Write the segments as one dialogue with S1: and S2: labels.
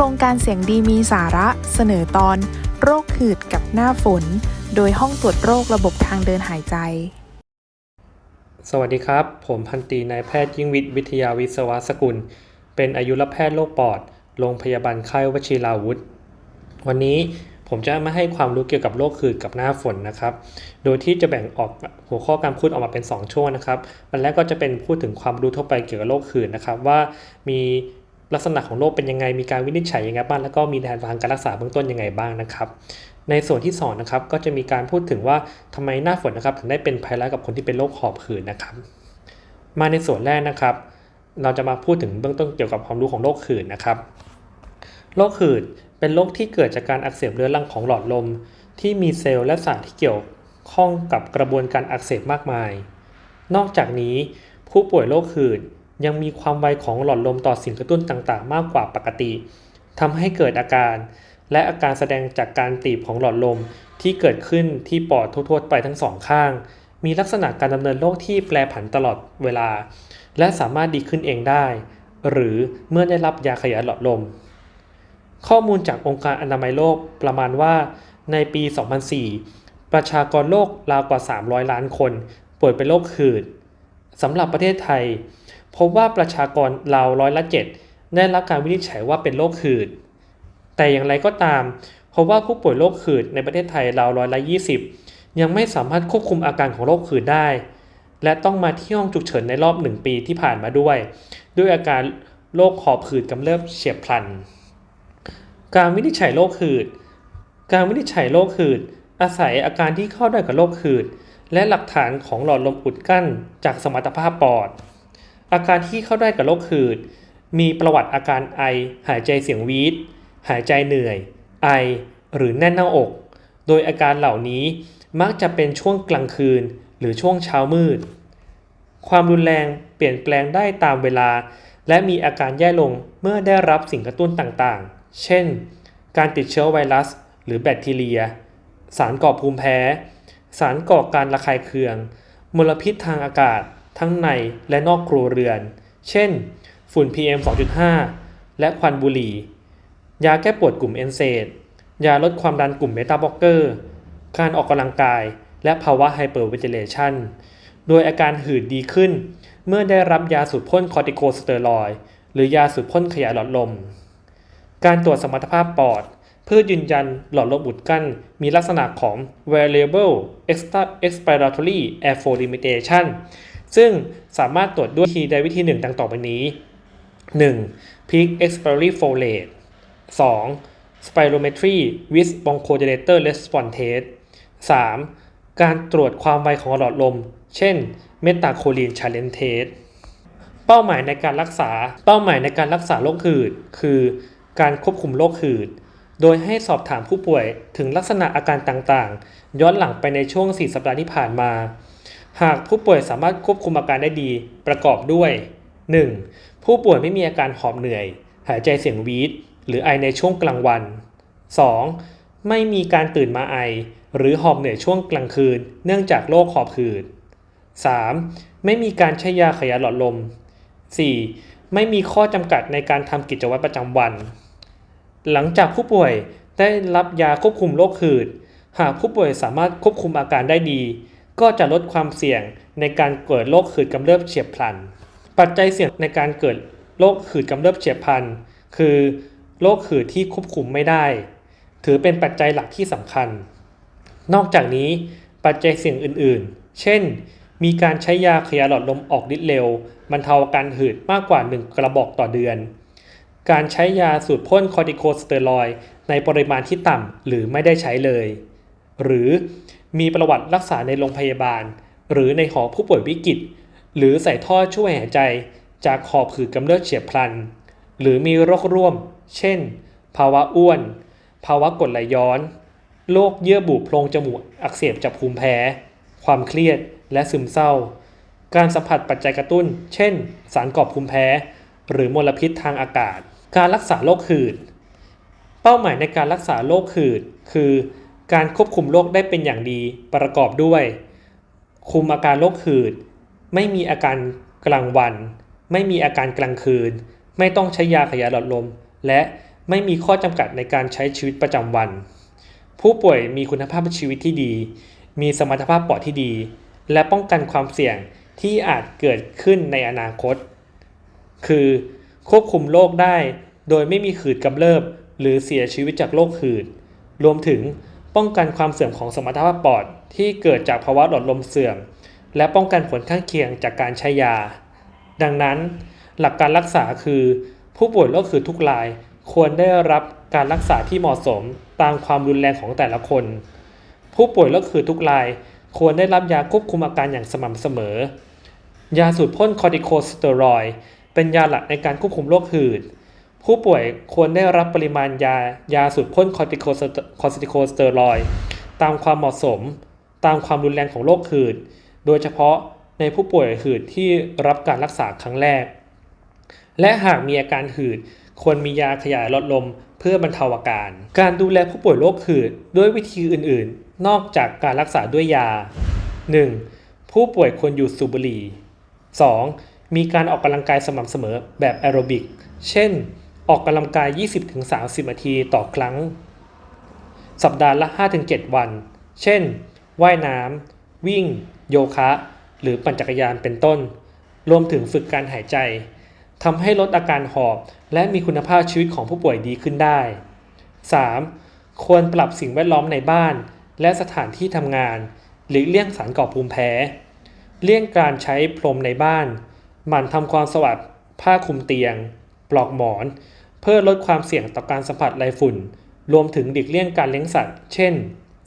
S1: รงการเสียงดีมีสาระเสนอตอน โรคหืดกับหน้าฝน โดยห้องตรวจโรคระบบทางเดินหายใจ
S2: สวัสดีครับ ผมพันตีนายแพทย์ยิ่งวิทย์วิทยาวิศวะสกุล เป็นอายุรแพทย์โรคปอด โรงพยาบาลค่ายวชิราวุธ วันนี้ผมจะมาให้ความรู้เกี่ยวกับโรคหืดกับหน้าฝนนะครับ โดยที่จะแบ่งออกหัวข้อการพูดออกมาเป็น 2 ช่วงนะครับ วันแรกก็จะเป็นพูดถึงความรู้ทั่วไปเกี่ยวกับโรคหืดนะครับว่ามี ลักษณะของโรคเป็นยังไง มีการวินิจฉัยยังไงบ้าง แล้วก็มีแนวทางการรักษาเบื้องต้นยังไงบ้างนะครับ ในส่วนที่สองนะครับ ก็จะมีการพูดถึงว่าทำไมหน้าฝนนะครับ ถึงได้เป็นภัยร้ายกับคนที่เป็นโรคหอบหืดนะครับ มาในส่วนแรกนะครับ เราจะมาพูดถึงเบื้องต้นเกี่ยวกับความรู้ของโรคหืดนะครับ โรคหืดเป็นโรคที่เกิดจากการอักเสบเรื้อรังของหลอดลม ที่มีเซลล์และสารที่เกี่ยวข้องกับกระบวนการอักเสบมากมาย นอกจากนี้ผู้ป่วยโรคหืด ยังมีความไวของหลอดลมต่อสิ่งกระตุ้นต่างๆ มากกว่าปกติทำให้เกิดอาการ และอาการแสดงจากการตีบของหลอดลมที่เกิดขึ้นที่ปอดทั่วๆไปทั้งสองข้าง มีลักษณะการดำเนินโรคที่แปรผันตลอดเวลา และสามารถดีขึ้นเองได้ หรือเมื่อได้รับยาขยายหลอดลม ข้อมูลจากองค์การอนามัยโลกประมาณว่า ในปี 2004 ประชากรโลกราวกว่า 300 ล้านคน ป่วยเป็นโรคหืดสำหรับประเทศไทย พบว่าประชากรราวร้อยละ 7 ได้รับการวินิจฉัยว่าเป็นโรคหืด แต่อย่างไรก็ตามเพราะว่าผู้ป่วยโรคหืดในประเทศไทยราวร้อยละ20 ยังไม่สามารถควบคุมอาการของโรคหืดได้ และต้องมาที่ห้องฉุกเฉินในรอบหนึ่งปีที่ผ่านมาด้วย ด้วยอาการโรคหอบหืดกำเริบเฉียบพลัน การวินิจฉัยโรคหืด การวินิจฉัยโรคหืด อาศัยอาการที่เข้าได้กับโรคหืด และหลักฐานของหลอดลมอุดกั้นจากสมรรถภาพปอด อาการที่เข้าได้กับโรคหืด มีประวัติอาการไอ หายใจเสียงวีดหายใจเหนื่อย ไอ หรือแน่นหน้าอก โดยอาการเหล่านี้มักจะเป็นช่วงกลางคืนหรือช่วงเช้ามืด ความรุนแรงเปลี่ยนแปลงได้ตามเวลา และมีอาการแย่ลงเมื่อได้รับสิ่งกระตุ้นต่างๆ เช่น การติดเชื้อไวรัส หรือแบคทีเรีย สารก่อภูมิแพ้ สารก่อการระคายเคือง มลพิษทางอากาศ ทั้งในและนอกครัวเรือน เช่น ฝุ่น PM 2.5 และควันบุหรี่ ยาแก้ปวดกลุ่มเอนเซดยาลดความดันกลุ่มเบต้าบล็อกเกอร์ การออกกำลังกาย และภาวะไฮเปอร์เวติเลชันโดยอาการหืดดีขึ้น เมื่อได้รับยาสูดพ่นคอติโคสเตอรอยหรือยาสูดพ่นขยายหลอดลม การตรวจสมรรถภาพปอด เพื่อยืนยันหลอดลมอุดกั้น มีลักษณะของ variable expiratory airflow limitation ซึ่งสามารถตรวจด้วยวิธีใดวิธีหนึ่งดังต่อไปนี้ 1. peak expiratory flow rate 2. spirometry with bronchodilator response test 3. การตรวจความไวของหลอดลม เช่น metacholine challenge test เป้าหมายในการรักษา เป้าหมายในการรักษาโรคหืด คือการควบคุมโรคหืด โดยให้สอบถามผู้ป่วยถึงลักษณะอาการต่างๆ ย้อนหลังไปในช่วง 4 สัปดาห์ที่ผ่านมา หากผู้ป่วยสามารถควบคุมอาการได้ดีประกอบด้วย 1. ผู้ป่วยไม่มีอาการหอบเหนื่อย หายใจเสียงวีดหรือไอในช่วงกลางวัน 2. ไม่มีการตื่นมาไอ หรือหอบเหนื่อยช่วงกลางคืน เนื่องจากโรคหอบหืด 3. ไม่มีการใช้ยาขยายหลอดลม 4. ไม่มีข้อจำกัดในการทำกิจวัตรประจำวัน หลังจากผู้ป่วยได้รับยาควบคุมโรคหืด หากผู้ป่วยสามารถควบคุมอาการได้ดี ก็จะลดความเสี่ยงในการเกิดโรคหืดกำเริบเฉียบพลัน ปัจจัยเสี่ยงในการเกิดโรคหืดกำเริบเฉียบพลัน คือโรคหืดที่ควบคุมไม่ได้ ถือเป็นปัจจัยหลักที่สำคัญ นอกจากนี้ปัจจัยเสี่ยงอื่นๆ เช่น มีการใช้ยาขยายหลอดลมออกฤทธิ์เร็วบรรเทาอาการหืดมากกว่า 1 กระบอกต่อเดือน การใช้ยาสูดพ่นคอร์ติโคสเตอรอยในปริมาณที่ต่ำหรือไม่ได้ใช้เลย หรือ มีประวัติรักษาในโรงพยาบาล หรือในหอผู้ป่วยวิกฤต หรือใส่ท่อช่วยหายใจจากหอบหืดกำเริบเฉียบพลัน หรือมีโรคร่วม เช่น ภาวะอ้วน ภาวะกรดไหลย้อน โรคเยื่อบุโพรงจมูกอักเสบจากภูมิแพ้ ความเครียดและซึมเศร้า การสัมผัสปัจจัยกระตุ้น เช่น สารก่อภูมิแพ้ หรือมลพิษทางอากาศ การรักษาโรคหืด เป้าหมายในการรักษาโรคหืด คือ การควบคุมโรคได้เป็นอย่างดีประกอบด้วย คุมอาการโรคหืด ไม่มีอาการกลางวัน ไม่มีอาการกลางคืน ไม่ต้องใช้ยาขยายหลอดลม และไม่มีข้อจำกัดในการใช้ชีวิตประจำวัน ผู้ป่วยมีคุณภาพชีวิตที่ดี มีสมรรถภาพปอดที่ดี และป้องกันความเสี่ยงที่อาจเกิดขึ้นในอนาคต คือ ควบคุมโรคได้ โดยไม่มีขืดกำเริบ หรือเสียชีวิตจากโรคหืด รวมถึง ป้องกันความเสื่อมของสมรรถภาพปอดที่เกิดจากภาวะหลอดลมเสื่อม และป้องกันผลข้างเคียงจากการใช้ยา ดังนั้น หลักการรักษาคือ ผู้ป่วยโรคหืดทุกราย ควรได้รับการรักษาที่เหมาะสมตามความรุนแรงของแต่ละคน ผู้ป่วยโรคหืดทุกราย ควรได้รับยาควบคุมอาการอย่างสม่ำเสมอ ยาสูตรพ่นคอร์ติโคสเตอรอยด์เป็นยาหลักในการควบคุมโรคหืด ผู้ป่วยควรได้รับปริมาณยายาสูตรพ่นคอร์ติโคสคอร์ติโคสเตอรอยตามความเหมาะสม ตามความรุนแรงของโรคหืด โดยเฉพาะในผู้ป่วยหืดที่รับการรักษาครั้งแรก และหากมีอาการหืด ควรมียาขยายหลอดลมเพื่อบรรเทาอาการ การดูแลผู้ป่วยโรคหืดด้วยวิธีอื่น ๆ นอกจากการรักษาด้วยยา 1. ผู้ป่วยควรหยุดสูบบุหรี่ 2. มีการออกกำลังกายสม่ำเสมอแบบแอโรบิก เช่น ออกกำลังกาย 20-30 นาทีต่อครั้ง สัปดาห์ละ 5-7 วัน เช่น ว่ายน้ำ วิ่ง โยคะ หรือปั่นจักรยานเป็นต้น รวมถึงฝึกการหายใจ ทำให้ลดอาการหอบและมีคุณภาพชีวิตของผู้ป่วยดีขึ้นได้ 3. ควรปรับสิ่งแวดล้อมในบ้าน และสถานที่ทำงาน หลีกเลี่ยงสารก่อภูมิแพ้ เลี่ยงการใช้พรมในบ้าน หมั่นทำความสะอาดผ้าคลุมเตียง ปลอกหมอน เพื่อลดความเสี่ยงต่อการสัมผัสไรฝุ่น รวมถึงหลีกเลี่ยงการเลี้ยงสัตว์ เช่น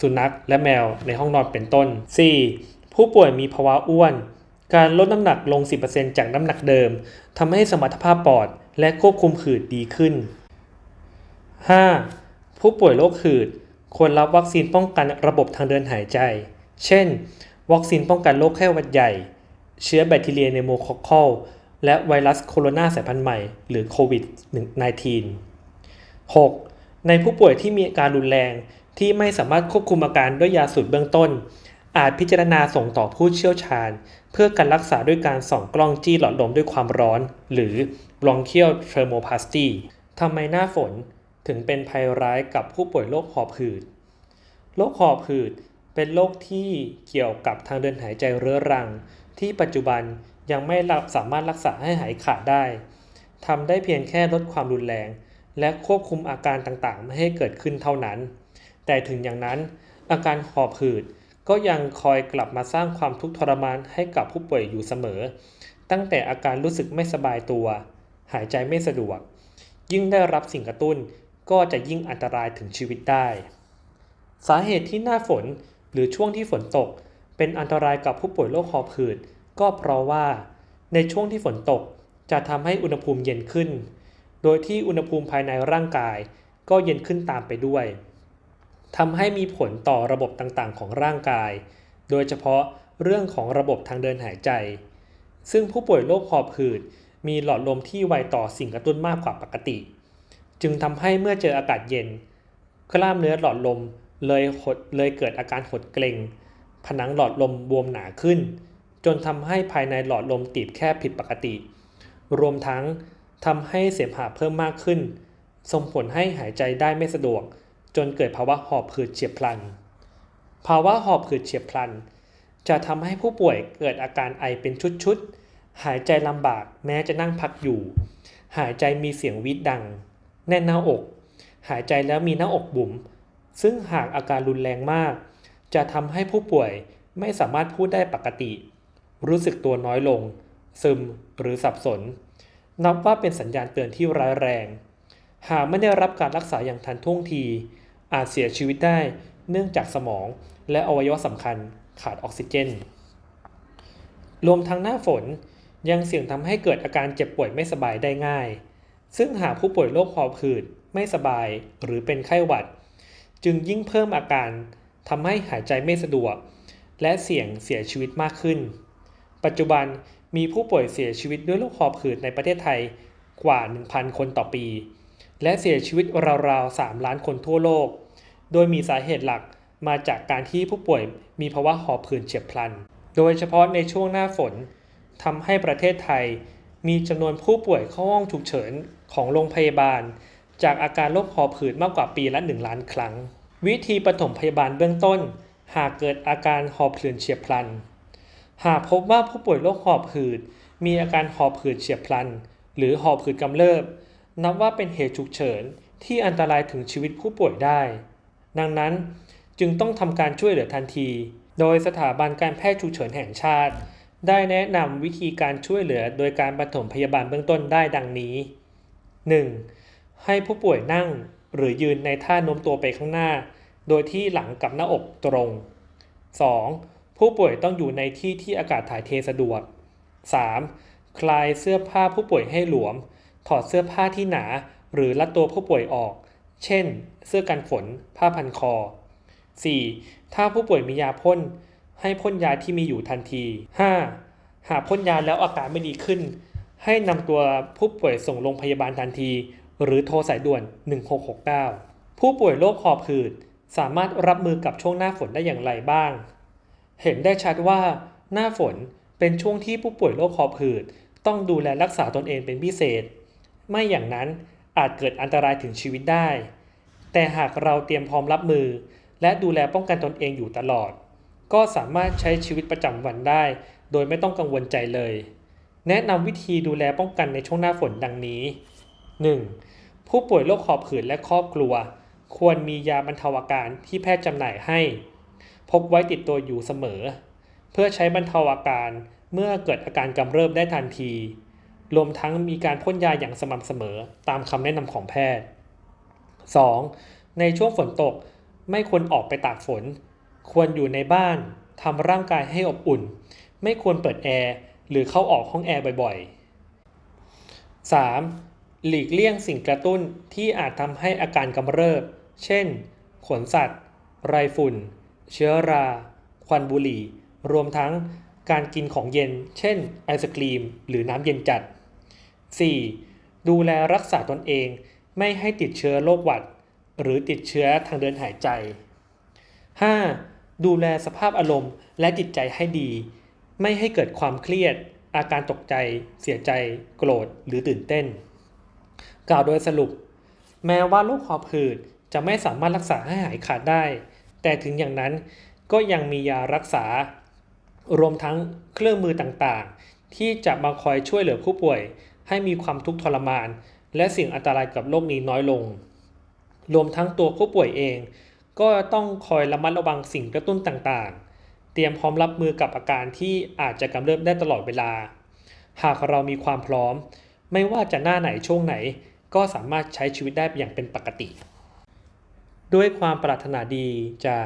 S2: สุนัขและแมวในห้องนอนเป็นต้น 4. ผู้ป่วยมีภาวะอ้วน การลดน้ำหนักลง 10%จากน้ำหนักเดิมทำให้สมรรถภาพปอดและควบคุมขืดดีขึ้น 5. ผู้ป่วยโรคหืดควรรับวัคซีนป้องกันระบบทางเดินหายใจ เช่น วัคซีนป้องกันโรคไข้หวัดใหญ่ เชื้อแบคทีเรียเนโมคอคคอล และไวรัสโคโรนาสายพันธุ์ใหม่ หรือโควิด -19 6. ในผู้ป่วยที่มีอาการรุนแรงที่ไม่สามารถควบคุมอาการด้วยยาสูตรเบื้องต้น อาจพิจารณาส่งต่อผู้เชี่ยวชาญ เพื่อการรักษาด้วยการส่องกล้องจี้หลอดลมด้วยความร้อน หรือ bronchial thermoplasty ทำไมหน้าฝนถึงเป็นภัยร้ายกับผู้ป่วยโรคหอบหืด โรคหอบหืดเป็นโรคที่เกี่ยวกับทางเดินหายใจเรื้อรัง ที่ปัจจุบัน ยังไม่สามารถรักษาให้หายขาดได้ทำได้เพียงแค่ลดความรุนแรง และควบคุมอาการต่างๆ ไม่ให้เกิดขึ้นเท่านั้น แต่ถึงอย่างนั้น อาการหอบหืดก็ยังคอยกลับมาสร้างความทุกข์ทรมานให้กับผู้ป่วยอยู่เสมอ ตั้งแต่อาการรู้สึกไม่สบายตัว หายใจไม่สะดวก ยิ่งได้รับสิ่งกระตุ้น ก็จะยิ่งอันตรายถึงชีวิตได้ สาเหตุที่หน้าฝนหรือช่วงที่ฝนตก เป็นอันตรายกับผู้ป่วยโรคหอบหืด ก็เพราะว่าในช่วงที่ฝนตกจะทำให้อุณหภูมิเย็นขึ้น โดยที่อุณหภูมิภายในร่างกาย ก็เย็นขึ้นตามไปด้วยทำให้มีผลต่อระบบต่างๆ ของร่างกาย โดยเฉพาะเรื่องของระบบทางเดินหายใจ ซึ่งผู้ป่วยโรคหอบหืดมีหลอดลมที่ไวต่อสิ่งกระตุ้นมากกว่าปกติ จึงทำให้เมื่อเจออากาศเย็น กล้ามเนื้อหลอดลมเลยหดเลยเกิดอาการหดเกร็ง ผนังหลอดลมบวมหนาขึ้น จนทำให้ภายในหลอดลมตีบแคบผิดปกติ รวมทั้งทำให้เสมหะเพิ่มมากขึ้น ส่งผลให้หายใจได้ไม่สะดวก จนเกิดภาวะหอบหืดเฉียบพลัน ภาวะหอบหืดเฉียบพลัน จะทำให้ผู้ป่วยเกิดอาการไอเป็นชุดๆ หายใจลำบากแม้จะนั่งพักอยู่ หายใจมีเสียงวีดดัง แน่นหน้าอก หายใจแล้วมีหน้าอกบุ๋ม ซึ่งหากอาการรุนแรงมาก จะทำให้ผู้ป่วยไม่สามารถพูดได้ปกติ รู้สึกตัวน้อยลง ซึมหรือสับสน นับว่าเป็นสัญญาณเตือนที่ร้ายแรง หากไม่ได้รับการรักษาอย่างทันท่วงที อาจเสียชีวิตได้เนื่องจากสมองและอวัยวะสำคัญขาดออกซิเจน รวมทั้งหน้าฝนยังเสี่ยงทำให้เกิดอาการเจ็บป่วยไม่สบายได้ง่าย ซึ่งหากผู้ป่วยโรคหอบหืดไม่สบายหรือเป็นไข้หวัด จึงยิ่งเพิ่มอาการทำให้หายใจไม่สะดวก และเสี่ยงเสียชีวิตมากขึ้น ปัจจุบันมีผู้ป่วยเสียชีวิตด้วยโรคหอบหืดในประเทศไทยกว่า 1,000 คนต่อปี และเสียชีวิตราวๆ 3 ล้านคนทั่วโลก โดยมีสาเหตุหลักมาจากการที่ผู้ป่วยมีภาวะหอบหืดเฉียบพลัน โดยเฉพาะในช่วงหน้าฝนทำให้ประเทศไทย มีจำนวนผู้ป่วยเข้าห้องฉุกเฉินของโรงพยาบาล จากอาการโรคหอบหืดมากกว่าปีละ 1 ล้านครั้ง วิธีปฐมพยาบาลเบื้องต้น หากเกิดอาการหอบหืดเฉียบพลัน หากพบว่าผู้ป่วยโรคหอบหืด มีอาการหอบหืดเฉียบพลัน หรือหอบหืดกำเริบ นับว่าเป็นเหตุฉุกเฉินที่อันตรายถึงชีวิตผู้ป่วยได้ ดังนั้นจึงต้องทำการช่วยเหลือทันที โดยสถาบันการแพทย์ฉุกเฉินแห่งชาติ ได้แนะนำวิธีการช่วยเหลือโดยการปฐมพยาบาลเบื้องต้นได้ดังนี้ 1. ให้ผู้ป่วยนั่งหรือยืนในท่าโน้มตัวไปข้างหน้า โดยที่หลังกับหน้าอกตรง 2. ผู้ป่วยต้องอยู่ในที่ที่อากาศถ่ายเทสะดวก 3. คลายเสื้อผ้าผู้ป่วยให้หลวม ถอดเสื้อผ้าที่หนา หรือรัดตัวผู้ป่วยออก เช่น เสื้อกันฝน ผ้าพันคอ 4. ถ้าผู้ป่วยมียาพ่น ให้พ่นยาที่มีอยู่ทันที 5. หากพ่นยาแล้วอาการไม่ดีขึ้น ให้นำตัวผู้ป่วยส่งโรงพยาบาลทันที หรือโทรสายด่วน 1669 ผู้ป่วยโรคหอบหืดสามารถรับมือกับช่วงหน้าฝนได้อย่างไรบ้าง เห็นได้ชัดว่า หน้าฝนเป็นช่วงที่ผู้ป่วยโรคหอบหืดต้องดูแลรักษาตนเองเป็นพิเศษ ไม่อย่างนั้นอาจเกิดอันตรายถึงชีวิตได้ แต่หากเราเตรียมพร้อมรับมือ และดูแลป้องกันตนเองอยู่ตลอด ก็สามารถใช้ชีวิตประจำวันได้ โดยไม่ต้องกังวลใจเลย แนะนำวิธีดูแลป้องกันในช่วงหน้าฝนดังนี้ 1. ผู้ป่วยโรคหอบหืดและครอบครัว ควรมียาบรรเทาอาการที่แพทย์จำหน่ายให้ พกไว้ติดตัวอยู่เสมอ เพื่อใช้บรรเทาอาการเมื่อเกิดอาการกำเริบได้ทันที รวมทั้งมีการพ่นยาอย่างสม่ำเสมอตามคำแนะนำของแพทย์ 2. ในช่วงฝนตกไม่ควรออกไปตากฝน ควรอยู่ในบ้านทำร่างกายให้อบอุ่น ไม่ควรเปิดแอร์หรือเข้าออกห้องแอร์บ่อยๆ 3. หลีกเลี่ยงสิ่งกระตุ้นที่อาจทำให้อาการกำเริบ เช่น ขนสัตว์ ไรฝุ่น เชื้อรา ควันบุหรี่ รวมทั้งการกินของเย็น เช่นไอศกรีม หรือน้ำเย็นจัด 4. ดูแลรักษาตนเอง ไม่ให้ติดเชื้อโรคหวัด หรือติดเชื้อทางเดินหายใจ 5. ดูแลสภาพอารมณ์และจิตใจให้ดี ไม่ให้เกิดความเครียด อาการตกใจ เสียใจ โกรธ หรือตื่นเต้น กล่าวโดยสรุป แม้ว่าโรคหอบหืดจะไม่สามารถรักษาให้หายขาดได้ แต่ถึงอย่างนั้นก็ยังมียารักษา รวมทั้งเครื่องมือต่างๆ ที่จะมาคอยช่วยเหลือผู้ป่วย ให้มีความทุกข์ทรมาน และสิ่งอันตรายกับโรคนี้น้อยลง รวมทั้งตัวผู้ป่วยเอง ก็ต้องคอยระมัดระวังสิ่งกระตุ้นต่างๆ เตรียมพร้อมรับมือกับอาการที่อาจจะกำเริบได้ตลอดเวลา หากเรามีความพร้อม ไม่ว่าจะหน้าไหนช่วงไหน ก็สามารถใช้ชีวิตได้อย่างเป็นปกติ ด้วยความปรารถนาดีจาก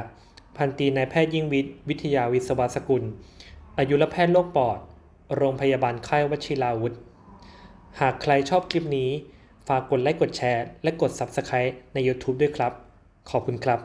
S2: พันตีนายแพทย์ยิ่งวิทย์วิทยาวิศวสกุล อายุรแพทย์โรคปอด โรงพยาบาลค่ายวชิราวุธ หากใครชอบคลิปนี้ ฝากกดไลค์กดแชร์ และกด Subscribe ใน YouTube ด้วยครับ ขอบคุณครับ